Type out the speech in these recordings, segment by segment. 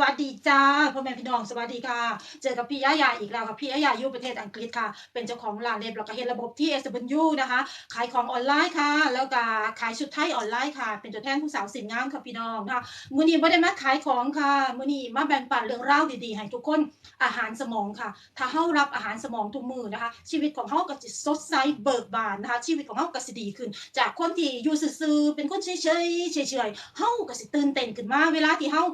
วัสดีจ้าพ่อแม่พี่น้องสวัสดีค่ะ เจอกับพี่ยายาอีกแล้วค่ะพี่ยายาอยู่ประเทศอังกฤษค่ะ เป็นเจ้าของร้านเล็บแล้วก็เฮ็ดระบบที่ s w นยูนะคะ ขายของออนไลน์ค่ะ แล้วก็ขายชุดไทยออนไลน์ค่ะ เป็นตัวแทนผู้สาวสินงามค่ะพี่น้องนะคะมื้อนี้บ่ได้มาขายของค่ะมื้อนี้มาแบ่งปันเรื่องราวดีๆให้ทุกคนอาหารสมองค่ะ ถ้าเฮารับอาหารสมองทุกมื้อนะคะ ชีวิตของเฮาก็จะสดใสเบิกบานนะคะ ชีวิตของเฮาก็สิดีขึ้น จากคนที่อยู่ซื่อๆเป็นคนเฉยๆเฉยๆเฮาก็สิตื่นเต้นขึ้นมาเวลาที่เฮา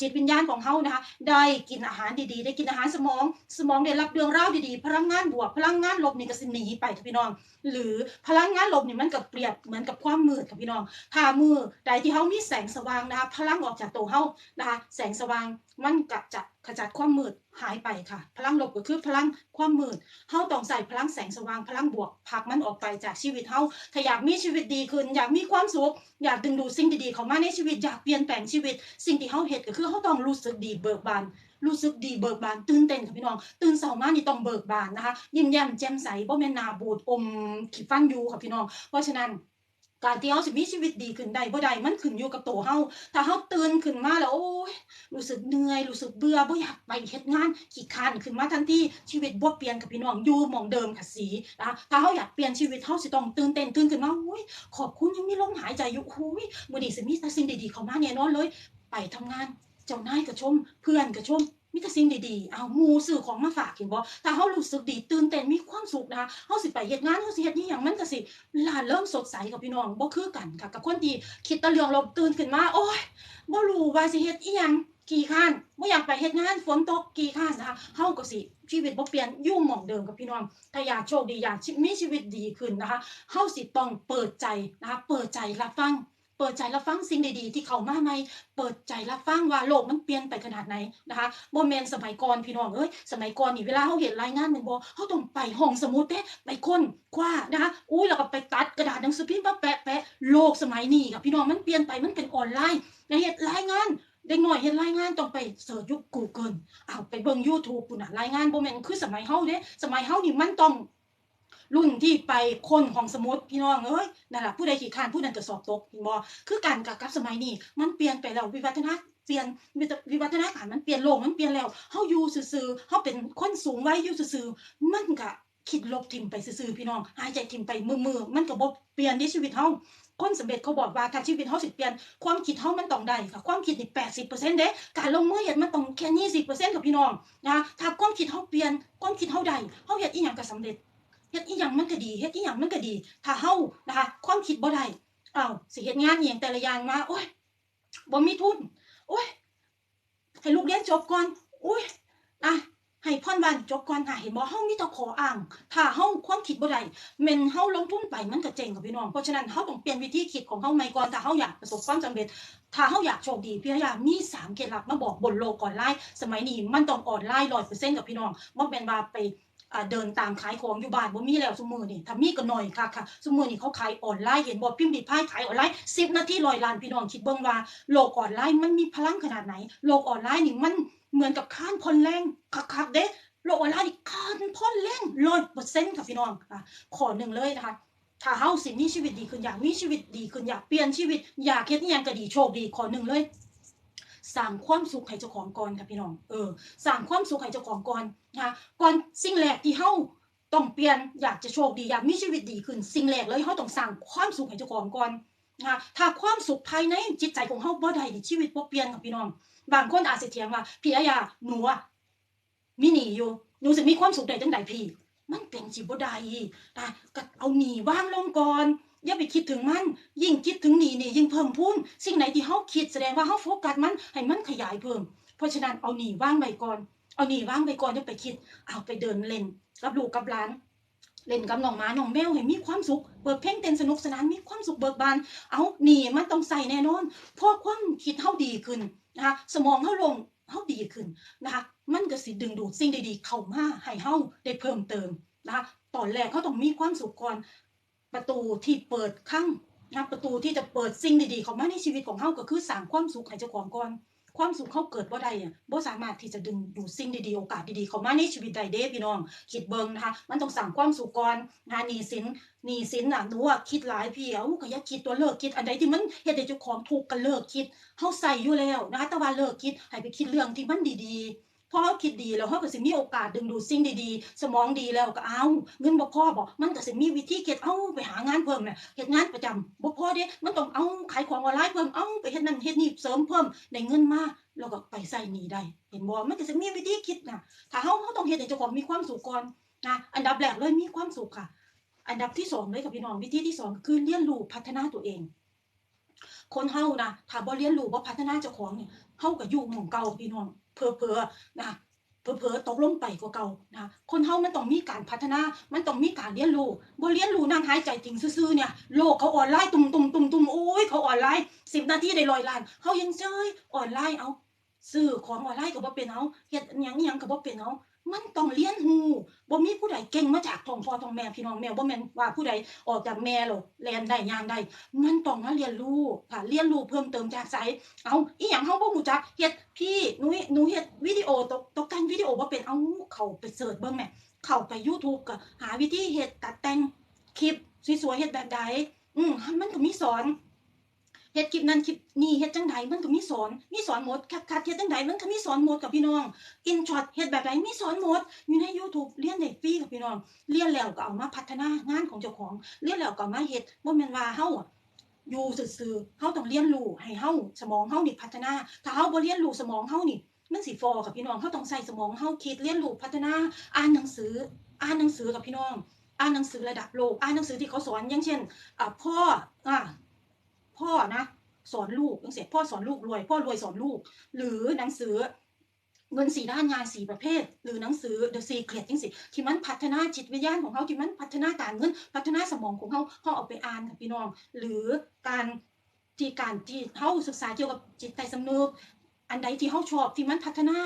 จิตวิญญาณของเขานะคะ ได้กินอาหารดีๆ ได้กินอาหารสมอง สมองได้รับเรื่องราวดีๆ พลังงานบวก พลังงานลบนี่ก็สิหนีไปค่ะพี่น้อง หรือพลังงานลบนี่มันก็เปรียบเหมือนกับความมืดค่ะพี่น้องถ้ามือใดที่เขามีแสงสว่างนะคะพลังออกจากตัวเขานะคะแสงสว่างมันก็จะขจัดความมืดหายไปค่ะ พลังลบก็คือพลังความมืดเขาต้องใส่พลังแสงสว่างพลังบวกผลักมันออกไปจากชีวิตเขาถ้าอยากมีชีวิตดีขึ้น อยากมีความสุขอยากดึงดูดสิ่งดีๆเข้ามาในชีวิตอยากเปลี่ยนแปลงชีวิต สิ่งที่เขาเฮ็ดก็คือเขาต้องรู้สึกดีเบิกบานรู้สึกดีเบิกบานตื่นเต้นค่ะพี่น้อง ตื่นเช้ามานี่ต้องเบิกบานนะคะ ยิ้มแย้มแจ่มใสบ่แม่นหน้าบูดอมขี้ฟันอยู่ค่ะพี่น้อง เพราะฉะนั้น การที่เฮาสิมีชีวิตดีขึ้นได้บ่ได้มันขึ้นอยู่กับตัวเฮาถ้าเฮาตื่นขึ้นมาแล้วโอ้ยรู้สึกเหนื่อยรู้สึกเบื่อบ่อยากไปเฮ็ดงานขี้คานขึ้นมาทันทีชีวิตบ่เปลี่ยนค่ะพี่น้องอยู่หม้องเดิมค่ะสีนะถ้าเฮาอยากเปลี่ยนชีวิตเฮาสิต้องตื่นเต้นตื่นขึ้นมาโอ้ยขอบคุณยังมีลมหายใจอยู่โอ้ยมื้อนี้สิมีแต่สิ่งดีๆเข้ามาแน่นอนเลย ไปทำงาน เจ้านายก็ชม เพื่อนก็ชม มีแต่สิ่งดีๆ เอาหมู่ซื้อของมาฝากเห็นบ่ถ้าเฮารู้สึกดีตื่นเต้นมีความสุขนะคะเฮาสิไปเฮ็ดงานเฮาสิเฮ็ดอีหยังมันก็สิล่าเริงสดใสกับพี่น้องบ่คือกันค่ะกับคนที่คิดแต่เรื่องลบตื่นขึ้นมาโอ๊ยบ่รู้ว่าสิเฮ็ดอีหยังกี่ข้านบ่อยากไปเฮ็ดงานฝนตกกี่ข้านนะคะเฮาก็สิชีวิตบ่เปลี่ยนอยู่หม่องเดิมกับพี่น้องถ้าอยากโชคดีอยากมีชีวิตดีขึ้นนะคะเฮาสิต้องเปิดใจนะคะเปิดใจรับฟัง เปิดใจรับฟังสิ่งดีๆ ที่เขามาใหม่เปิดใจรับฟังว่าโลกมันเปลี่ยนไปขนาดไหนนะคะบ่แม่นสมัยก่อนพี่น้องเอ้ยสมัยก่อนนี่เวลาเฮาเห็นรายงานแม่นบ่เฮาต้องไปห้องสมุดเด้ไปค้นคว้านะคะอุ้ยแล้วก็ไปตัดกระดาษหนังสือพิมพ์มาแปะๆโลกสมัยนี้ค่ะพี่น้องมันเปลี่ยนไปมันเป็นออนไลน์นะเฮ็ดรายงานเด็กหน้อยเฮ็ดรายงานต้องไปเสิร์ชยู่ Google อ้าไปเบิ่ง YouTube พุ่นน่ะรายงานบ่แม่นคือสมัยเฮาเด้สมัยเฮานี่มันต้อง รุ่นที่ไปค้นของสมุดพี่น้องเอ้ยนั่นแหละผู้ใดขี้คร้านผู้นั้นก็สอบตกเห็นบ่คือการกับกับสมัยนี้มันเปลี่ยนไปแล้ววิวัฒนาเปลี่ยนวิวัฒนาการมันเปลี่ยนโลกมันเปลี่ยนแล้วเฮาอยู่ซื่อๆเฮาเป็นคนสูงไวัยอยู่ซื่อๆมันก็คิดลบทิ่มไปซื่อๆพี่น้องหายใจทิ่มไปมือๆมันก็บ่เปลี่ยนในชีวิตเฮาคนสำเร็จเขาบอกว่าถ้าชีวิตเฮาสิเปลี่ยนความคิดเฮามันต้องได้ค่ะความคิดนี่80%เด้การลงมือเฮ็ดมันต้องแค่20%ค่ะพี่น้องนะถ้าความคิดเฮาเปลี่ยนความคิดเฮาได้เฮาเฮ็ดอีหยังก็สำเร็จ เฮ็ดอีหยังมันก็ดีเฮ็ดอีหยังมันก็ดี ถ้าเฮานะคะ ความคิดบ่ได้อ้าวสิเฮ็ดงานอีหยังแต่ละอย่างมาโอ๊ยบ่มีทุนโอ๊ยให้ลูกเรียนจบก่อนโอ๊ยอะให้พ่อนบ้านจบก่อนค่ะเห็นบ่เฮามีแต่ขออ้าง ถ้าเฮาความคิดบ่ได้แม่นเฮาลงทุนไปมันก็เจ๊งค่ะพี่น้อง เพราะฉะนั้นเฮาต้องเปลี่ยนวิธีคิดของเฮาใหม่ก่อนถ้าเฮาอยากประสบความสำเร็จ ถ้าเฮาอยากโชคดีพี่ยามีสามเคล็ดลับมาบอกบนโลกออนไลน์ สมัยนี้มันต้องออนไลน์100%กับพี่น้องบ่แม่นว่าไป เดินตามขายของอยู่บ้านบ่มีแล้วซุมือนี่ถ้ามีก็หน้อยคักค่ะซุมือนี่เขาขายออนไลน์เห็นบ่พิมพ์ดิพายขายออนไลน์10นาที100ล้านพี่น้องคิดเบิ่งว่าโลกออนไลน์มันมีพลังขนาดไหน โลกออนไลน์นี่มันเหมือนกับค้านพ่นแรงคักๆเด้โลกออนไลน์นี่ค้านพ่นแรง100%ค่ะพี่น้องอะขอหนึ่งเลยนะคะถ้าเฮาสิมีชีวิตดีขึ้นอยากมีชีวิตดีขึ้นอยากเปลี่ยนชีวิตอยากเฮ็ดอีหยังก็ดีโชคดีขอหนึ่งเลย ร้างความสุขให้เจ้าของก่อนค่ะพี่น้อง เออสร้างความสุขให้เจ้าของก่อนนะคะก่อนสิ่งแรกที่เฮาต้องเปลี่ยนอยากจะโชคดีอยากมีชีวิตดีขึ้นสิ่งแรกเลยเขาต้องสร้างความสุขให้เจ้าของก่อนนะคะถ้าความสุขภายในจิตใจของเขาบ่ได้นี่ชีวิตบ่เปลี่ยนค่ะพี่น้อง บางคนอาจสิเถียงว่าพี่อายาหนูอะมีหนีอยู่หนูสิมีความสุขได้จังใดพี่ มันเป็นสิบ่ได้นะก็เอาหนี้วางลงก่อน อย่าไปคิดถึงมัน ยิ่งคิดถึงหนีนี่ยิ่งเพิ่มพูนสิ่งไหนที่เฮาคิดแสดงว่าเฮาโฟกัสมันให้มันขยายเพิ่ม เพราะฉะนั้นเอาหนี้วางไว้ก่อน เอาหนี้วางไว้ก่อนอย่าไปคิด เอาไปเดินเล่นกับลูกกับหลาน เล่นกับน้องหมาน้องแมวให้มีความสุข เปิดเพลงเต้นสนุกสนานมีความสุขเบิกบาน เอาหนีมันต้องใส่แน่นอนเพราะความคิดเฮาดีขึ้นนะคะสมองเฮาลงเฮาดีขึ้นนะคะมันก็สิดึงดูดสิ่งดีๆเข้ามาให้เฮาได้เพิ่มเติมนะคะตอนแรกเขาต้องมีความสุขก่อน ประตูที่เปิดข้างนะประตูที่จะเปิดสิ่งดีๆเข้ามาในชีวิตของเฮาก็คือสร้างความสุขให้เจ้าของก่อนความสุขเขาเกิดบ่ได้อะบ่สามารถที่จะดึงดูดสิ่งดีๆโอกาสดีๆเข้ามาในชีวิตได้เด้พี่น้องคิดเบิ่งนะคะ มันต้องสร้างความสุขก่อนนหนี้สินหนี้สินน่ะหนูอะคิดหลายพี่เอ้าก็อย่าคิดตัวเลิกคิดอันใดที่มันเฮ็ดให้เจ้าของทุกข์ก็เลิกคิดเฮาใส่อยู่แล้วนะคะแต่ว่าเลิกคิดให้ไปคิดเรื่องที่มันดีๆ พอเฮาคิดดีแล้วเฮาก็สิมีโอกาสดึงดูดสิ่งดีๆ สมองดีแล้วก็เอาเงินบ่พอบ่มันก็สิมีวิธีเก็ดเอาไปหางานเพิ่มแหม่เฮ็ดงานประจำบ่พอเด้มันต้องเอาขายของออนไลน์เพิ่มเอาไปเฮ็ดนั่นเฮ็ดนี่เสริมเพิ่มได้เงินมาแล้วก็ไปใส่หนี้ได้ เห็นบ่มันก็สิมีวิธีคิดน่ะถ้าเฮาเฮาต้องเฮ็ดให้เจ้าของมีความสุขก่อนนะอันดับแรกเลยมีความสุขค่ะ อันดับที่สองเลยค่ะพี่น้องวิธีที่สองคือเรียนรู้พัฒนาตัวเองคนเฮานะถ้าบ่เรียนรู้บ่พัฒนาเจ้าของเนี่ยเฮาก็อยู่หม่องเก่าพี่น้อง เผลอๆนะเผลอๆตกลงไปกว่าเก่านะคนเฮามันต้องมีการพัฒนา มันต้องมีการเรียนรู้บ่เรียนรู้นั่งหายใจจริงซื่อๆเนี่ยโลกเขาออนไลน์ตุ่มๆๆๆโอ้ยเขาออนไลน์สิบนาทีได้ลอยล้านเฮายังเจ้ยออนไลน์เอาซื้อของออนไลน์ก็บ่เป็นเอาเฮ็ดหยังอิหยังก็บ่เป็นเอา มันต้องเรียนรู้บ่มีผู้ใดเก่งมาจากท้องพ่อท้องแม่พี่น้องแม่บ่แม่นว่าผู้ใดออกจากแม่แล้วแลนได้ย่างได้ มันต้องมาเรียนรู้ค่ะเรียนรู้เพิ่มเติมจากไสเอาอีหยังเฮาบ่รู้จักเฮ็ดพี่หนูหนูเฮ็ดวิดีโอตกตกแต่งวิดีโอบ่เป็นเอาเข้าไปเสิร์ชเบิ่งแม่เข้าไป YouTube ก็หาวิธีเฮ็ดตัดแต่งคลิปสวยๆเฮ็ดแบบใดอืมมันก็มีสอน เฮ็ดคลิปนั้นคลิปนี้เฮ็ดจังใดมันก็มีสอน มีสอนหมดคัดคัดเฮ็ดจังใดมันก็มีสอนหมดกับพี่น้องอินช็อตเฮ็ดแบบใดมีสอนหมดอยู่ใน YouTube เรียนได้ฟรีกับพี่น้องเรียนแล้วก็เอามาพัฒนางานของเจ้าของเรียนแล้วก็ามาเฮ็ดบ่แม่นว่าเฮาอยู่ซื่อๆเฮาต้องเรียนรู้ให้เฮาสมองเฮานี่พัฒนาถ้าเฮาบ่เรียนรู้สมองเฮานี่มันสิฟอกับพี่น้องเฮาต้องใช้สมองเฮาคิดเรียนรู้พัฒนาอ่านหนังสือ อ่านหนังสือกับพี่น้อง อ่านหนังสือระดับโลก อ่านหนังสือที่เขาสอนอย่างเช่นอ่าพ่ออ่า พ่อนะสอนลูกจังซี่พ่อสอนลูกรวย พ่อรวยสอนลูก หรือหนังสือเงินสีด้านงานสีประเภท หรือหนังสือ The Secret จังซี่ที่มันพัฒนาจิตวิญญาณของเขาที่มันพัฒนาการเงิน พัฒนาสมองของเขาเขาเอาไปอ่านค่ะพี่น้อง หรือการที่การที่เฮาศึกษาเกี่ยวกับจิตใต้สำนึกอันใดที่เฮาชอบที่มันพัฒนา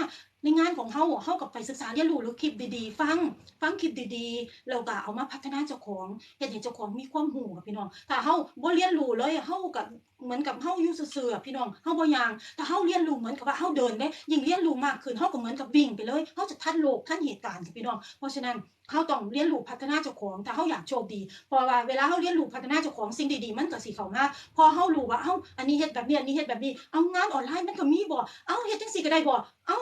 ในงานของเฮาเฮากับไปศึกษาเรียนรู้หรือคลิปดีๆ ฟัง ฟังคลิปดีๆแล้วก็เอามาพัฒนาเจ้าของเฮ็ดให้เจ้าของมีความรู้ค่ะพี่น้องถ้าเฮาบ่เรียนรู้เลยเฮาก็เหมือนกับเฮาอยู่ซื่อพี่น้องเฮาบ่ย่างถ้าเฮาเรียนรู้เหมือนกับว่าเฮาเดินเด้ยิ่งเรียนรู้มากขึ้นเฮาก็เหมือนกับวิ่งไปเลยเฮาจะทันโลกทันเหตุการณ์ค่ะพี่น้อง เพราะฉะนั้นเฮาต้องเรียนรู้พัฒนาเจ้าของถ้าเฮาอยากโชคดีเพราะว่าเวลาเฮาเรียนรู้พัฒนาเจ้าของสิ่งดีๆ มันก็สิเขามาพอเฮารู้ว่าเอ้าอันนี้เฮ็ดแบบนี้อันนี้เฮ็ดแบบนี้เอางานออนไลน์มันก็มีบ่เอ้าเฮ็ดจังซี่ก็ได้บ่เอ้า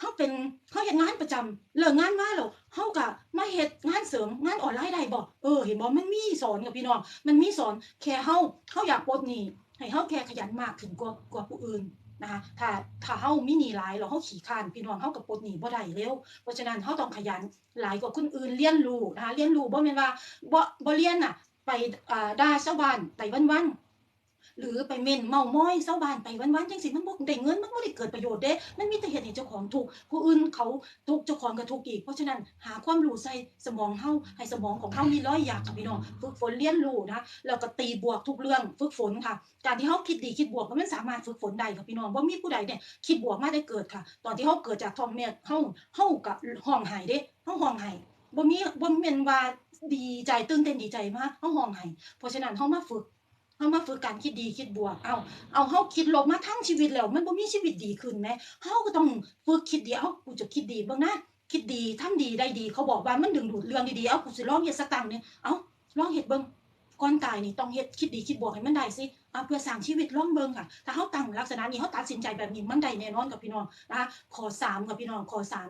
เฮาเป็นเฮาเฮ็ดงานประจำเลิกงานมาแล้วเฮาก็มาเฮ็ดงานเสริมงานออนไลน์ได้บ่เออเห็นบ่มันมีสอนกับพี่น้องมันมีสอนแค่เฮาเฮาอยากปลดหนี้ให้เฮาแค่ขยันมากขึ้นกว่ากว่าผู้อื่นนะคะถ้าถ้าเฮามีหนี้หลายแล้วเฮาขี้คร้านพี่น้องเฮาก็ปลดหนี้บ่ได้เร็วเพราะฉะนั้นเฮาต้องขยันหลายกว่าคนอื่นเรียนรู้นะคะเรียนรู้บ่แม่นว่าบ่บ่เรียนน่ะ ไปอ่าด่าชาวบ้านไปวันๆ หรือไปเม่นเมามอยชาวบ้าบานไปวันๆจังซี่มันบ่ได้เงินมันบ่ได้เกิดประโยชน์เด้ มันมีแต่เฮ็ดให้เจ้าของทุกผู้อื่นเขาทุกเจ้าของก็ทุกอีก เพราะฉะนั้นหาความรู้ใส่สมองเฮาให้สมองของเฮามีร้อยอยางค่ะพี่น้องฝึกฝนเรียนรู้นะแล้วก็ตีบวกทุกเรื่องฝึกฝนค่ะ การที่เฮาคิดดีคิดบวกมันสามารถฝึกฝนได้ค่ะพี่น้องบ่มีผู้ใดเนี่ยคิดบวกมาได้เกิดค่ะ ตอนที่เฮาเกิดจากท้องแม่เฮาเฮาก็ห้องไห้เด้เฮาห้องไห้บ่มีบ่แม่นว่าดีใจตื่นเต้นดีใจมากเฮาห้องไห้เพราะฉะนั้นเฮามาฝึก เฮามาฝึกการคิดดีคิดบวก เอาเอาเฮาคิดลบมาทั้งชีวิตแล้วมันบ่มีชีวิตดีขึ้นแหมเฮาก็ต้องฝึกคิดดีเอากูจะคิดดีบิ่งนะคิดดีทำดีได้ดี เขาบอกว่ามันดึงดูดเรื่องดีๆเอากูสิลองเฮ็ดสักตั้งหนึงเอาลองเฮ็ดเบิ่งก่อนตายนี่ต้องเฮ็ดคิดดีคิดบวกให้มันได้สิเอาเพื่อสร้างชีวิตลองเบิ่งค่ะ ถ้าเฮาตั้งลักษณะนี้เฮาตัดสินใจแบบนี้มันได้แน่นอนกับพี่น้องนะคะข้อสามค่ะพี่น้องข้อสาม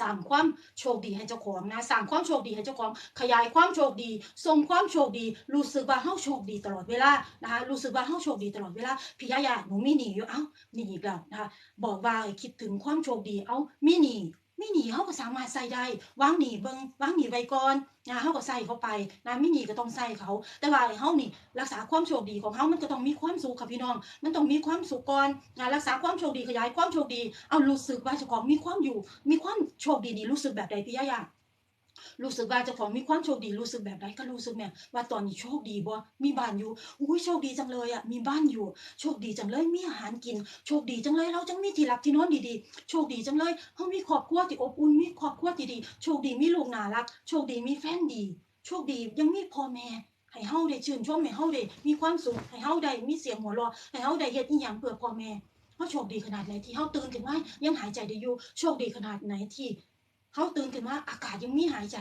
สร้างความโชคดีให้เจ้าของนะสร้างความโชคดีให้เจ้าของ ขยายความโชคดีส่งความโชคดี รู้สึกว่าเฮาโชคดีตลอดเวลานะคะรู้สึกว่าเฮาโชคดีตลอดเวลาพี่ยายาหนูมีหนีอยู่เอ้าหนีอีกแล้วนะคะบอกว่าคิดถึงความโชคดีเอ้ามีหนี ม่หนีเขาก็สามารถใส่ได้วางหนีเบิงวางหนีไว้ก่อนนะเขาก็ใส่เข้าไปนะมีหนีก็ต้องใส่เขา แต่ว่าเขานี่รักษาความโชคดีของเขามันก็ต้องมีความสุขค่ะพี่น้อง มันต้องมีความสุขก่อนนะรักษาความโชคดีขยายความโชคดี เอารู้สึกว่าเจ้าของมีความอยู่ มีความโชคดีนี่รู้สึกแบบใดพี่ยายา รู้สึกว่าเจ้าของมีความโชคดีรู้สึกแบบใดก็รู้สึกแม่ว่าตอนนี้โชคดีบ่มีบ้านอยู่อุ้ยโชคดีจังเลยอะมีบ้านอยู่ โชคดีจังเลยมีอาหารกิน โชคดีจังเลยเราจังมีที่รักที่นอนดีๆ โชคดีจังเลยเฮามีครอบครัวที่อบอุ่นมีครอบครัวที่ดี โชคดีมีลูกน่ารัก โชคดีมีแฟนดี โชคดียังมีพ่อแม่ให้เฮาได้ชื่นชมให้เฮาได้มีความสุขให้เฮาได้มีเสียงหัวเราะให้เฮาได้เฮ็ดอีหยังเพื่อพ่อแม่เฮาโชคดีขนาดไหนที่เฮาตื่นขึ้นมายังหายใจได้อยู่โชคดีขนาดไหนที่ เฮาตื่นขึ้นมาอากาศยังมีหายใจ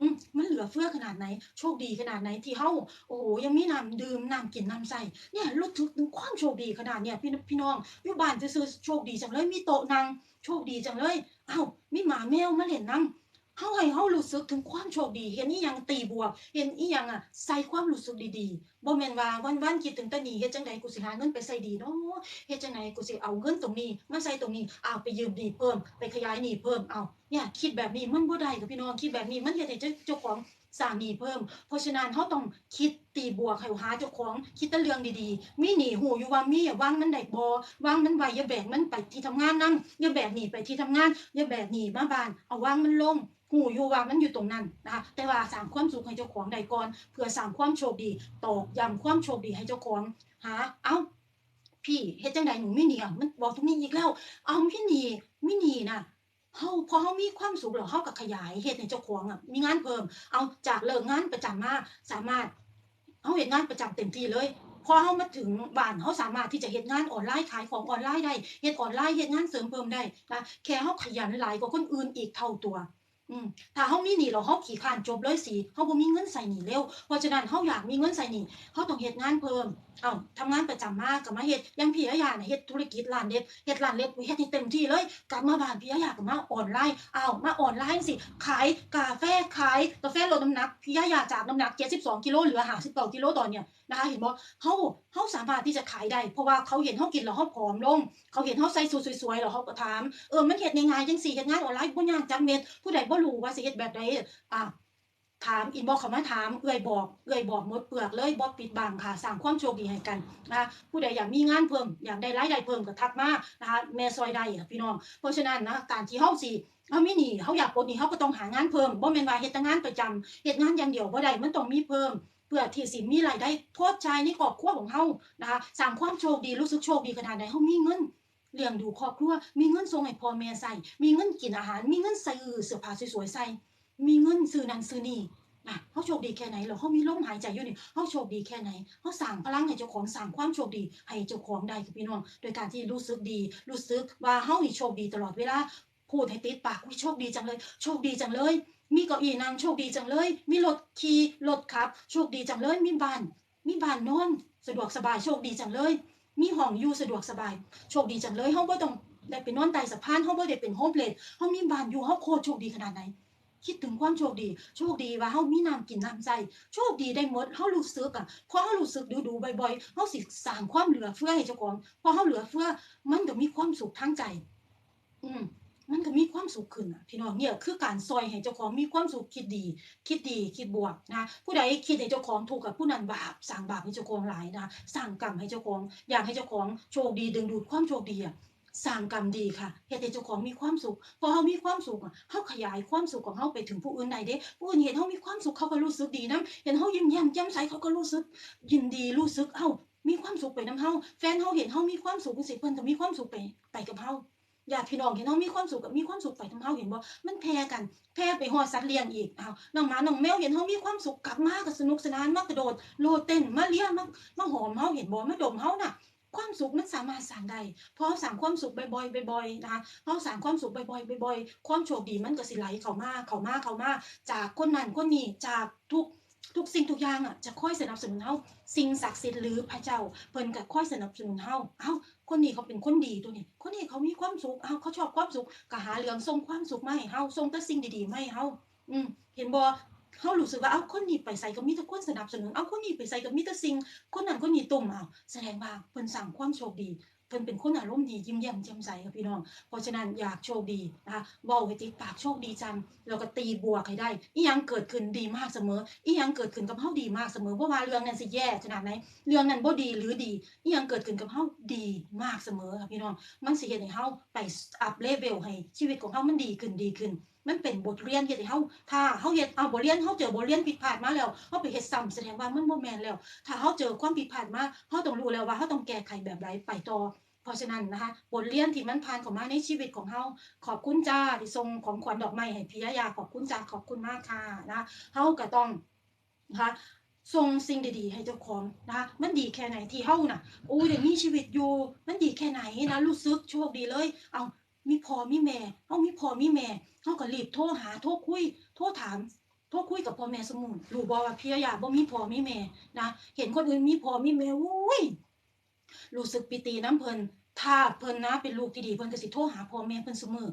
อืมันเหลือเฟือขนาดไหน โชคดีขนาดไหนที่เฮาโอ้โหยังมีน้ำดื่มน้ำกินน้ำใส่เนี่ยรู้สึกถึงความโชคดีขนาดเนี่ยพี่พี่น้องอยู่บ้านซื่อโชคดีจังเลยมีโต๊ะนั่งโชคดีจังเลย เอ้ามีหมาแมวมาเล่นนั่ง เฮาให้เฮารู้สึกถึงความโชคดีเห็นอีหยังตีบวกเห็นอีหยังอะใส่ความรู้สึกดีๆบ่แม่นว่าวันๆคิดถึงแต่นี้เฮ็ดจังไดกูสิหาเงินไปใส่ดีเนาะเฮ็ดจังไดกูสิเอาเงินตรงนี้มาใส่ตรงนี้อ้าวไปยืมหนี้เพิ่มไปขยายหนี้เพิ่มเอาเนี่ยคิดแบบนี้มันบ่ได้ค่ะพี่น้องคิดแบบนี้มันเฮ็ดให้เจ้าเจ้าของสร้างหนี้เพิ่ม เพราะฉะนั้นเฮาต้องคิดตีบวกให้หาเจ้าของคิดแต่เรื่องดีๆ มีหนี้หูอยู่ว่ามีอย่าวางมันได้บ่วางมันไว้อย่าแบกมันไปที่ทำงานนำอย่าแบกหนี้ไปที่ทำงานอย่าแบกหนี้มาบ้านเอาวางมันลง หูอยู่ว่ามันอยู่ตรงนั้นนะคะแต่ว่าสร้างความสุขให้เจ้าของได้ก่อนเพื่อสร้างความโชคดีตอกย้ำความโชคดีให้เจ้าของหาเอ้าพี่เฮ็ดจังไดหนูมีหนีอะมันบอกตรงนี้อีกแล้ว เอาพี่หนี้มีหนีนะเฮาพอเฮามีความสุขแล้วเฮาก็ขยายเฮ็ดให้เจ้าของอะมีงานเพิ่ม เอาจากเลิกงานประจำมาสามารถเฮาเฮ็ดงานประจำเต็มที่เลยพอเฮามาถึงบ้านเฮาสามารถที่จะเฮ็ดงานออนไลน์ขายของออนไลน์ได้เฮ็ดออนไลน์เฮ็ดงานเสริมเพิ่มได้นะแค่เฮาขยันหลายกว่าคนอื่นอีกเท่าตัว ถ้าเฮามีหนี้แล้วเฮาขี้คร้านจบเลยสิเฮาบ่มีเงินใส่หนี้เร็ว เพราะฉะนั้นเฮาอยากมีเงินใส่หนี้เฮาต้องเฮ็ดงานเพิ่ม เอ้าทำงานประจำมากก็มาเฮ็ดย่างพี่อาญาเฮ็ดธุรกิจร้านเล็บเฮ็ดร้านเล็บเฮ็ดให้เต็มที่เลย กลับมาบ้านพี่อาญาก็มาออนไลน์อ้าวมาออนไลน์สิ ขายกาแฟขายกาแฟลดน้ำหนักพี่อาญาจากน้ำหนัก72กิโลเหลือ59กิโลตอนเนี้ย นะคะเห็นบ่เฮาเฮาสามารถที่จะขายได้ เพราะว่าเขาเห็นเฮากินแล้วเฮาผอมลง เขาเห็นเฮาใส่สูทสวยๆแล้วเขาก็ถามเออมันเฮ็ดง่ายๆจังซี่เฮ็ดงานออนไลน์บ่ยากจักเม็ดผู้ใดบ่รู้ว่าสิเฮ็ดแบบใดอ่าถามอินบอกเขามาถามเอื้อยบอกเอื้อยบอกหมดเปลือกเลยบ่ปิดบังค่ะสร้างความโชคดีให้กันนะคะผู้ใดอยากมีงานเพิ่มอยากได้รายได้เพิ่มก็ทักมานะคะแม่ซอยได้ค่ะพี่น้อง เพราะฉะนั้นนะการที่เฮาสิเฮาไมีหนีเฮาอยากปลดหนี้เฮาก็ต้องหางานเพิ่มบ่แม่นว่าเฮ็ดแต่งานประจำเฮ็ดงานอย่างเดียวบ่ได้มันต้องมีเพิ่ม พื่อที่สิมีรายได้ทดใช้ในครอบครัวของเฮานะคะสร้างความโชคดีรู้สึกโชคดีขนาดไหนเฮามีเงินเลี้ยงดูครอบครัวมีเงินส่งให้พ่อแม่ใส่มีเงินกินอาหาร มีเงินซื้อเสื้อผ้าสวยๆใส่มีเงินซื้อนั่นซื้อนี่นะเฮาโชคดีแค่ไหนแล้วเฮามีลมหายใจอยู่นี่เฮาโชคดีแค่ไหนเฮาสร้างพลังให้เจ้าของสร้างความโชคดีให้เจ้าของได้ค่ะพี่น้อง โดยการที่รู้สึกดี รู้สึกว่าเฮานี่โชคดีตลอดเวลาพูดให้ติดปากอุ๊ยโชคดีจังเลย โชคดีจังเลย มีเก้าอี้นั่งโชคดีจังเลย มีรถขี่รถขับ โชคดีจังเลย มีบ้าน มีบ้านนอนสะดวกสบายโชคดีจังเลย มีห้องอยู่สะดวกสบาย โชคดีจังเลยเฮาบ่ต้องได้ไปนอนใต้สะพานเฮาบ่ได้เป็นโฮมเลสเฮามีบ้านอยู่เฮาโคตรโชคดีขนาดไหนคิดถึงความโชคดี โชคดีว่าเฮามีน้ำกินน้ำใช้โชคดีได้หมดเฮารู้สึกอะพอเฮารู้สึกดูๆบ่อยๆเฮาสิสร้างความเหลือเฟือให้เจ้าของพอเฮาเหลือเฟือมันก็มีความสุขทางใจ อืม มันก็มีความสุขขึ้นอะพี่น้องเนี่ยคือการซอยให้เจ้าของมีความสุขคิดดี คิดดีคิดบวกนะผู้ใดคิดให้เจ้าของถูกกับผู้นั้นบาปสร้างบาปให้เจ้าของหลายนะสร้างกรรมให้เจ้าของอยากให้เจ้าของโชคดีดึงดูดความโชคดีอะสร้างกรรมดีค่ะเฮ็ดให้เจ้าของมีความสุข พอเฮามีความสุขอะเฮาขยายความสุขของเฮาไปถึงผู้อื่นได้เด้ ผู้อื่นเห็นเฮามีความสุขเขาก็รู้สึกดีนํเห็นเฮายิ้มแย้มแจ่มใสเขาก็รู้สึก ยินดีรู้สึก เอ้า มีความสุขไปนํเฮาแฟนเฮาเห็นเฮามีความสุขจังซี่เพิ่นก็มีความสุขไปไปกับเฮา ญาติพี่น้องเห็นเฮามีความสุขกับมีความสุขไปทำเฮาเห็นบ่มันแพร่กันแพร่ไปฮอดสัตว์เลี้ยงอีกอ้าวน้องหมาน้องแมวเห็นเฮามีความสุขกลับมาก็สนุกสนานมากระโดดโลดเต้นมาเลียมามาหอมเฮาเห็นบ่มาดมเฮาน่ะความสุขมันสามารถสร้างได้พอเราสร้างความสุขบ่อยๆบ่อยๆนะคะเฮาสร้างความสุขบ่อยๆบ่อยๆความโชคดีมันก็สิไหลเข้ามาเข้ามาเข้ามาจากคนนั้นคนนี้จากทุก ทุกสิ่งทุกอย่างอะจะค่อยสนับสนุนเฮาสิ่งศักดิ์สิทธิ์หรือพระเจ้าเพิ่นก็ค่อยสนับสนุนเฮาเอ้าคนนี้เขาเป็นคนดีตัวนี้ คนนี้เขามีความสุขเอ้าเขาชอบความสุขก็หาเรื่องส่งความสุขมาให้เฮาส่งแต่สิ่งดีๆมาให้เฮาอืมเห็นบ่เฮารู้สึกว่าเอ้าคนนี้ไปใส่ก็มีแต่คนสนับสนุนเอ้าคนนี้ไปใส่ก็มีแต่สิ่งคนนั้นคนนี้ตุ่มเอาแสดงว่าเพิ่นสร้างความโชคดี พิ่นเป็นคนอารมณ์ดียิ้มแย้มแจ่มใสค่ะพี่น้อง เพราะฉะนั้นอยากโชคดีนะคะเว้าให้ติดปากโชคดีจังแล้วก็ตีบวกให้ได้อีหยังเกิดขึ้นดีมากเสมออีหยังเกิดขึ้นกับเฮาดีมากเสมอบ่ว่าเรื่องนั้นสิแย่ขนาดไหนเรื่องนั้นบ่ดีหรือดีอีหยังเกิดขึ้นกับเฮาดีมากเสมอค่ะพี่น้อง มันสิเฮ็ดให้เฮาไปอัพเลเวลให้ชีวิตของเฮามันดีขึ้นดีขึ้น มันเป็นบทเรียนเฮ็ดให้เฮาถ้าเฮาเฮ็ดเอาบทเรียนเฮาเจอบทเรียนผิดพลาดมาแล้วเฮาไปเฮ็ดซ้ำแสดงว่ามันบ่แม่นแล้ว ถ้าเฮาเจอความผิดพลาดมาเฮาต้องรู้แล้วว่าเฮาต้องแก้ไขแบบใดไปต่อเพราะฉะนั้นนะคะบทเรียนที่มันผ่านเข้ามาในชีวิตของเฮาขอบคุณจ้าที่ส่งของขวัญดอกไม้ให้พี่ยายาขอบคุณจ้าขอบคุณมากค่ะนะเฮาก็ต้องนะคะส่งสิ่งดีๆให้เจ้าของนะคะมันดีแค่ไหนที่เฮาน่ะโอ้ยได้มีชีวิตอยู่ มันดีแค่ไหนนะรู้สึกโชคดีเลย เอา มีพ่อมีแม่เฮามีพ่อมีแม่เฮาก็รีบโทรหาโทรคุย โทรถามโทรคุยกับพ่อแม่สมุนรู้บ่ว่าพี่ยาบ่มีพ่อมีแม่นะเห็นคนอื่นมีพ่อมีแม่อุ้ยรู้สึกปิติน้ำเพลินถ้าเพิ่นนะเป็นลูกที่ดีเพิ่นก็สิโทรหาพ่อแม่เพิ่นเสมอ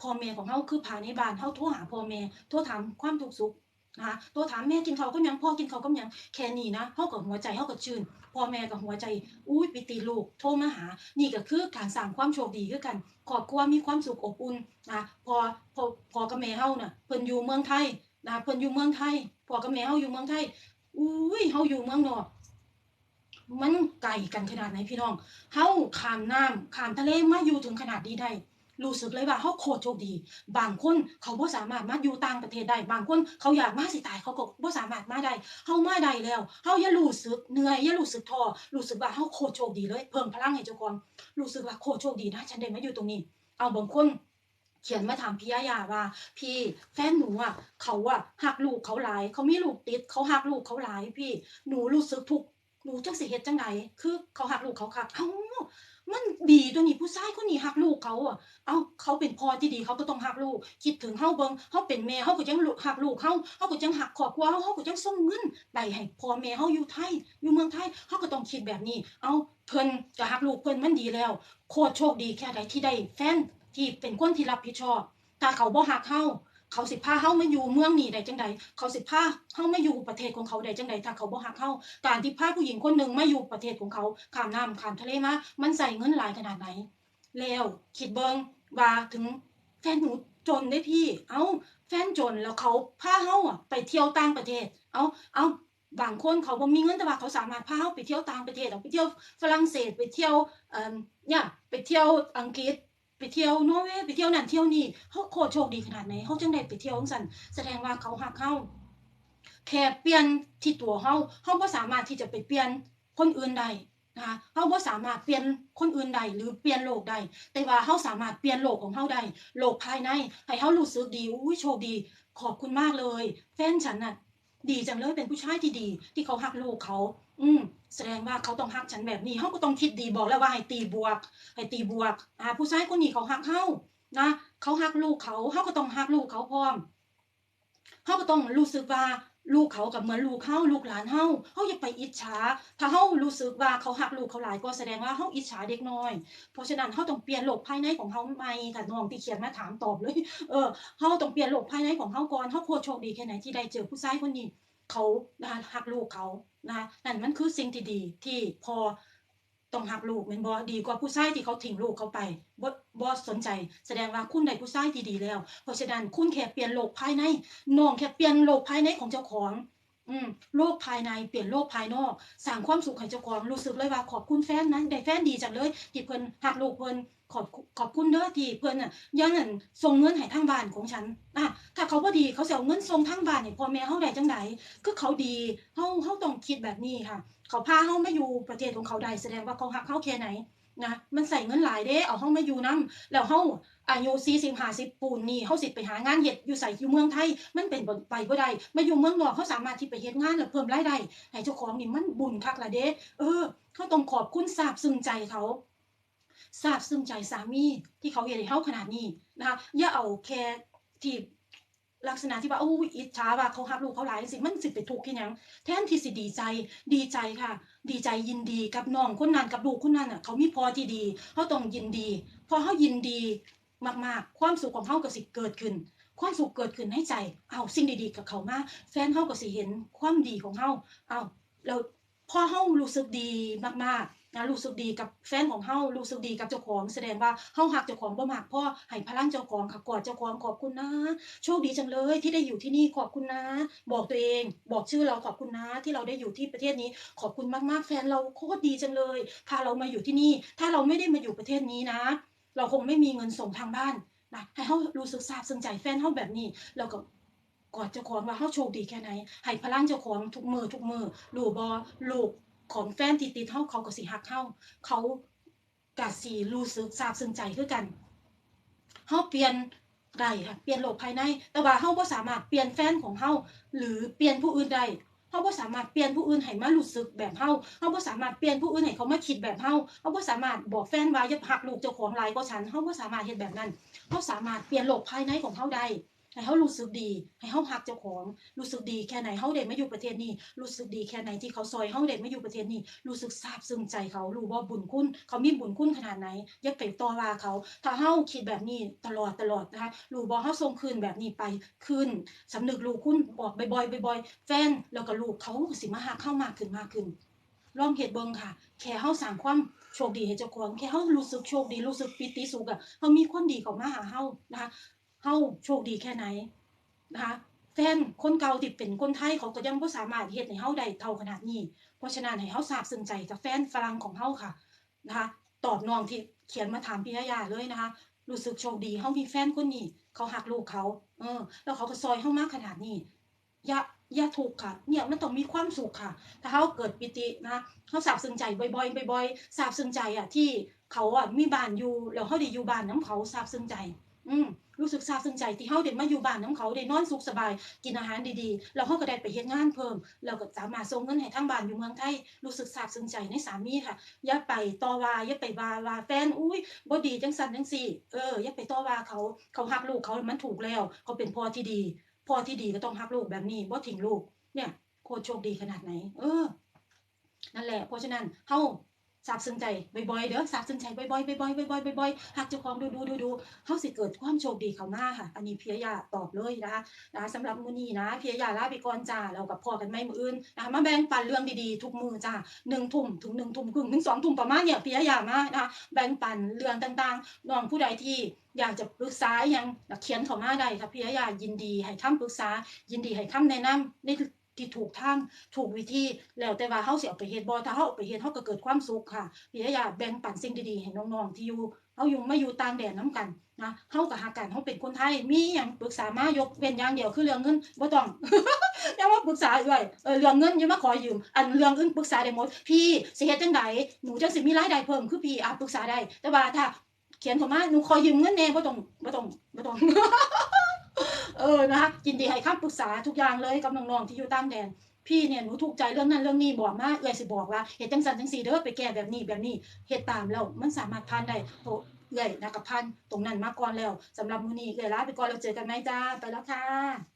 พ่อแม่ของเฮาคือภานในบ้านเฮาโทรหาพ่อแม่โทรถามความทุกข์สุข นะคะโทรถามแม่กินเขากับหยังพ่อกินเขากับหยังแค่นี้นะเฮาก็หัวใจเฮาก็ชื่นพ่อแม่ก็หัวใจอุ้ยปิติลูกโทรมาหา นี่ก็คือการสร้างความโชคดีคือกันครอบครัวมีความสุขอบอุ่นนะพอพอพอกับแม่เฮาน่ะเพิ่นอยู่เมืองไทยนะเพิ่นอยู่เมืองไทยพ่อกับแม่เฮาอยู่เมืองไทยอุ้ยเฮาอยู่เมืองนอกมันไกลกันขนาดไหนพี่น้องเฮาข้ามน้ำข้ามทะเลมาอยู่ถึงขนาดนี้ได้ รู้สึกเลยว่าเฮาโคตรโชคดี บางคนเขาบ่สามารถมาอยู่ต่างประเทศได้ บางคนเขาอยากมาสิตายเขาก็บ่สามารถมาได้เฮามาได้แล้วเฮาอย่ารู้สึกเหนื่อยอย่ารู้สึกท้อรู้สึกว่าเฮาโคตรโชคดีเลย เพิ่มพลังให้เจ้าของรู้สึกว่าโคตรโชคดีนะฉันได้มาอยู่ตรงนี้ เอาบางคนเขียนมาถามพี่ยายาว่า พี่แฟนหนูอะเขาอะหักลูกเขาหลาย เขามีลูกติดเขาหักลูกเขาหลายพี่หนูรู้สึกทุกหนูจังสิเฮ็ดจังไดคือเขาหักลูกเขาคักเอ้า มันดีตัวนี้ผู้ชายคนนี้หักลูกเขาอะ เอาเขาเป็นพ่อที่ดีเขาก็ต้องหักลูก คิดถึงเฮาเบิงเฮาเป็นแม่เฮาก็ยังหักลูกเฮาเฮาก็ยังหักครอบครัวเฮาเฮาก็ยังส่งเงินไปให้พ่อแม่เฮาอยู่ไทย อยู่เมืองไทยเฮาก็ต้องคิดแบบนี้ เอาเพิ่นก็หักลูกเพิ่นมันดีแล้ว โคตรโชคดีแค่ใดที่ได้แฟนที่เป็นคนที่รับผิดชอบ ถ้าเขาบ่หักเฮา เขาสิพาเฮามาอยู่เมืองนี้ได้จังใดเขาสิพาเฮามาอยู่ประเทศของเขาได้จังใดถ้าเขาบ่หักเฮาการที่พาผู้หญิงคนหนึ่งมาอยู่ประเทศของเขาข้ามน้ำข้ามทะเลมามันใส่เงินหลายขนาดไหน แล้วคิดเบิงว่าถึงแฟนหนูจนได้พี่ เอาแฟนจนแล้วเขาพาเฮาอะไปเที่ยวต่างประเทศ เอาเอาบางคนเขาบ่มีเงินแต่ว่าเขาสามารถพาเฮาไปเที่ยวต่างประเทศเอาไปเที่ยวฝรั่งเศสไปเที่ยวเอ่อเนี่ยไปเที่ยวอังกฤษ เที่ยวนอร์เวย์ไปเที่ยวนั่นเที่ยวนี่เฮาโคตรโชคดีขนาดไหนเฮาจังได้ไปเที่ยวจังซั่นแสดงว่าเขาฮักเฮาแค่เปลี่ยนที่ตัวเฮาเฮาบ่สามารถที่จะไปเปลี่ยนคนอื่นได้นะคะเฮาบ่สามารถเปลี่ยนคนอื่นได้หรือเปลี่ยนโลกได้แต่ว่าเฮาสามารถเปลี่ยนโลกของเฮาได้โลกภายในให้เฮารู้สึกดีอุ้ยโชคดี ขอบคุณมากเลย แฟนฉันน่ะ ดีจังเลยเป็นผู้ชายที่ดี ที่เขาฮักลูกเขา อืมแสดงว่าเขาต้องฮักฉันแบบนี้เขาก็ต้องคิดดีบอกแล้วว่าให้ตีบวก ให้ตีบวก อ่า ผู้ชายคนนี้เขาฮักเขานะเขาฮักลูกเขาเขาก็ต้องฮักลูกเขาพร้อมเขาก็ต้องรู้สึกว่า ลูกเขากับเหมือนลูกเฮาลูกหลานเฮาเฮาอย่าไปอิจฉาถ้าเฮารู้สึกว่าเขาหักลูกเขาหลายก็แสดงว่าเฮาอิจฉาเด็กน้อย เพราะฉะนั้นเฮาต้องเปลี่ยนโลกภายในของเฮาใหม่ค่ะน้องที่เขียนมาถามตอบเลยเออเฮาต้องเปลี่ยนโลกภายในของเฮาก่อนเฮาโคตรโชคดีแค่ไหนที่ได้เจอผู้ชายคนนี้เขานะหักลูกเขานะนั่นมันคือสิ่งที่ดีที่พอ ต้องหักลูกแม่นบ่ดีกว่าผู้ชายที่เขาทิ้งลูกเขาไปบ่บ่สนใจ แสดงว่าคุณได้ผู้ชายที่ดีแล้ว เพราะฉะนั้นคุณแค่เปลี่ยนโลกภายในน้องแค่เปลี่ยนโลกภายในของเจ้าของ อืมโลกภายในเปลี่ยนโลกภายนอกสร้างความสุขให้เจ้าของรู้สึกเลยว่า ขอบคุณแฟนนะได้แฟนดีจังเลยที่เพิ่นหักลูกเพิ่นขอบขอบคุณเด้อที่เพิ่นน่ะยังนั่นส่งเงินให้ทางบ้านของฉันอะถ้าเขาบ่ดีเขาสิเอาเงินส่งทางบ้านให้พ่อแม่เฮาได้จังไดคือเขาดีเฮาเฮาต้องคิดแบบนี้ค่ะ เขาพาเฮามาอยู่ประเทศของเขาได้แสดงว่าเขาฮักเฮาแค่ไหน นะมันใส่เงินหลายเด้เอาเฮามาอยู่นํแล้วเฮาอายุ40 50ปูนนี่เฮาสิไปหางานเฮ็ดอยู่ไสอยู่เมืองไทย มันเป็นไปบ่ได้มาอยู่เมืองนอกเขาสามารถที่ไปเฮ็ดงานแล้วเพิ่มรายได้ให้เจ้าของนี่มันบุญคักล่ะเด้เออเขาต้องขอบคุณซาบซึ้งใจเขาซาบซึ้งใจสามีที่เขาเฮ็ดให้เฮาขนาดนี้นะคะอย่าเอาแค่ที่ ลักษณะที่ว่าโอ้อิจฉาว่าเขาฮักลูกเขาหลายจังมันสิไปทุกข์เฮ็ดหยังแทนที่สิดีใจดีใจค่ะ ดีใจยินดีกับน้องคนนั้นกับลูกคนนั้นน่ะเขามีพอที่ดีเขาต้องยินดี พอเขายินดีมากๆ ความสุขของเขาก็สิเกิดขึ้น ความสุขเกิดขึ้นให้ใจ เอาสิ่งดีๆกับเขามาแฟนเขาก็สิเห็นความดีของเขาเอาแล้วพอเขารู้สึกดีมากๆ นะรู้สึกดีกับแฟนของเขารู้สึกดีกับเจ้าของ แสดงว่าเขาหักเจ้าของบ่มากพ่อให้พลังเจ้าของค่ะกอดเจ้าของขอบคุณนะ โชคดีจังเลยที่ได้อยู่ที่นี่ขอบคุณนะ บอกตัวเอง บอกชื่อเราขอบคุณนะ ที่เราได้อยู่ที่ประเทศนี้ ขอบคุณมากๆ แฟนเราโคตรดีจังเลยพาเรามาอยู่ที่นี่ ถ้าเราไม่ได้มาอยู่ประเทศนี้นะ เราคงไม่มีเงินส่งทางบ้านนะให้เขารู้สึกซาบซึ้งใจแฟนเขาแบบนี้แล้วก็กอดเจ้าของว่าเขาโชคดีแค่ไหนให้พลังเจ้าของทุกมือทุกมือรู้บอลูก ของแฟนที่ติดเขาเขาก็สิหักเขาเขากะสีรู้สึกซาบซึ้งใจคือกันเฮาเปลี่ยนได้ค่ะเปลี่ยนโลกภายใน แต่ว่าเฮาบ่สามารถเปลี่ยนแฟนของเฮาหรือเปลี่ยนผู้อื่นได้เฮเฮาบ่สามารถเปลี่ยนผู้อื่นให้มารู้สึกแบบเฮาเฮาบ่สามารถเปลี่ยนผู้อื่นให้เขามาคิดแบบเฮาเฮาบ่สามารถบอกแฟนว่าอย่าหักลูกเจ้าของหลายกว่าฉันเฮาบ่สามารถเฮ็ดแบบนั้นเฮาสามารถเปลี่ยนโลกภายในของเฮาได้ ให้เฮารู้สึกดี ให้เฮาฮักเจ้าของ รู้สึกดีแค่ไหนเฮาได้มาอยู่ประเทศนี้ รู้สึกดีแค่ไหนที่เขาซอยเฮาได้มาอยู่ประเทศนี้ รู้สึกซาบซึ้งใจเขา รู้ว่าบุญคุณ เขามีบุญคุณขนาดไหนอย่าไปต่อว่าเขา ถ้าเฮาคิดแบบนี้ตลอดตลอดนะคะ รู้บ่เฮาส่งคืนแบบนี้ไปคืนสำนึกรู้คุณบอกบ่อยๆบ่อยๆแฟนแล้วก็ลูกเขาสิมาฮักเฮามากขึ้นมากขึ้นลองเฮ็ดเบิ่งค่ะ แค่เฮาสร้างความโชคดีให้เจ้าของ แค่เฮารู้สึกโชคดี รู้สึกปิติสุขอะเฮามีคนดีเขามาหาเฮานะคะ เฮาโชคดีแค่ไหนนะคะแฟนคนเก่าที่เป็นคนไทยเขาก็ยังบ่สามารถเฮ็ดให้เฮาได้เท่าขนาดนี้ เพราะฉะนั้นให้เฮาซาบซึ้งใจกับแฟนฝรั่งของเฮาค่ะนะคะตอบน้องที่เขียนมาถามพี่ยายาเลยนะคะรู้สึกโชคดีเฮามีแฟนคนนี้เขาหักลูกเขา เออ แล้วเขาก็ซอยเฮามากขนาดนี้อย่าอย่าถูกค่ะ เนี่ยมันต้องมีความสุขค่ะ ถ้าเขาเกิดปิตินะเขาสาบซึ้งใจบ่อยๆบ่อยๆสาบซึ้งใจอะที่เขาอะมีบ้านอยู่แล้วเขาได้อยู่บ้านน้ำเขาสาบซึ้งใจ อืม รู้สึกซาบซึ้งใจที่เขาได้มาอยู่บ้านน้ำเขาได้นอนสุขสบาย กินอาหารดีๆ แล้วเขาก็ได้ไปเฮ็ดงานเพิ่ม แล้วก็สามารถส่งเงินให้ทางบ้านอยู่เมืองไทย รู้สึกซาบซึ้งใจในสามีค่ะ อย่าไปต่อว่าอย่าไปว่าว่าแฟน อุ้ยบ่ดีจังซั่นจังซี่เออ อย่าไปต่อว่าเขา เขาฮักลูกเขามันถูกแล้ว เขาเป็นพ่อที่ดี พ่อที่ดีก็ต้องฮักลูกแบบนี้บ่ทิ้งลูก เนี่ย โคตรโชคดีขนาดไหน เออ นั่นแหละ เพราะฉะนั้นเฮา ซาบซึ้งใจบ่อยๆเด้อซาบซึ้งใจบ่อยๆบ่อยๆบ่อยๆบ่อยๆฮักเจ้าของดูๆดูๆเฮาสิเกิดความโชคดีเข้ามาค่ะ อันนี้พี่ยาตอบเลยนะคะนะสำหรับมื้อนี้นะพี่ยาลาไปก่อนจ้าแล้วกับพอกันใหม่มื้ออื่นนะคะมาแบ่งปันเรื่องดีๆทุกมื้อจ้า1ทุ่มถึง1ทุ่มครึ่งถึง2ทุ่มประมาณเนี่ยพี่ยามานะคะแบ่งปันเรื่องต่างๆน้องผู้ใดที่อยากจะปรึกษาอิหยังเขียนเข้ามาได้ค่ะพี่ยายินดีให้คำปรึกษา ยินดีให้คำแนะนำใน ที่ถูกทางถูกวิธีแล้วแต่ว่าเฮาสิเอาไปเฮ็ดบ่ถ้าเฮาเอาไปเฮ็ดเฮาก็เกิดความสุขค่ะพี่อยากแบ่งปันสิ่งดีๆให้น้องๆที่อยู่เฮาอยู่มาอยู่ต่างแดนนํกันนะเฮาก็หากันเฮาเป็นคนไทย มีหยังปรึกษามายกเว้นอย่างเดียวคือเรื่องเงินบ่ต้องอย่ามาปรึกษาเอ้อยเออเรื่องเงินอย่ามาขอยืม อันเรื่องอื่นปรึกษาได้หมด พี่สิเฮ็ดจังไดหนูจังสิมีรายได้เพิ่มคือพี่อาปรึกษาได้ แต่ว่าถ้าเขียนเข้ามาหนูขอยืมเงินแน่บ่ต้องบ่ต้องบ่ต้อง เออนะคะยินดีให้คำปรึกษาทุกอย่างเลยกับน้องๆที่อยู่ต่างแดนพี่เนี่ยหนูถูกใจเรื่องนั้นเรื่องนี้บอกมาเอื้อยสิบอกว่าเหตุจังสันจังซีเด้อไปแก้แบบนี้แบบนี้เหตุตามแล้วมันสามารถผ่านได้โตเอื้อยนะกับพันตรงนั้นมาก่อนแล้วสำหรับมื้อนี้เอื้อยลาไปก่อนเราเจอกันไหมจ้าไปแล้วค่ะ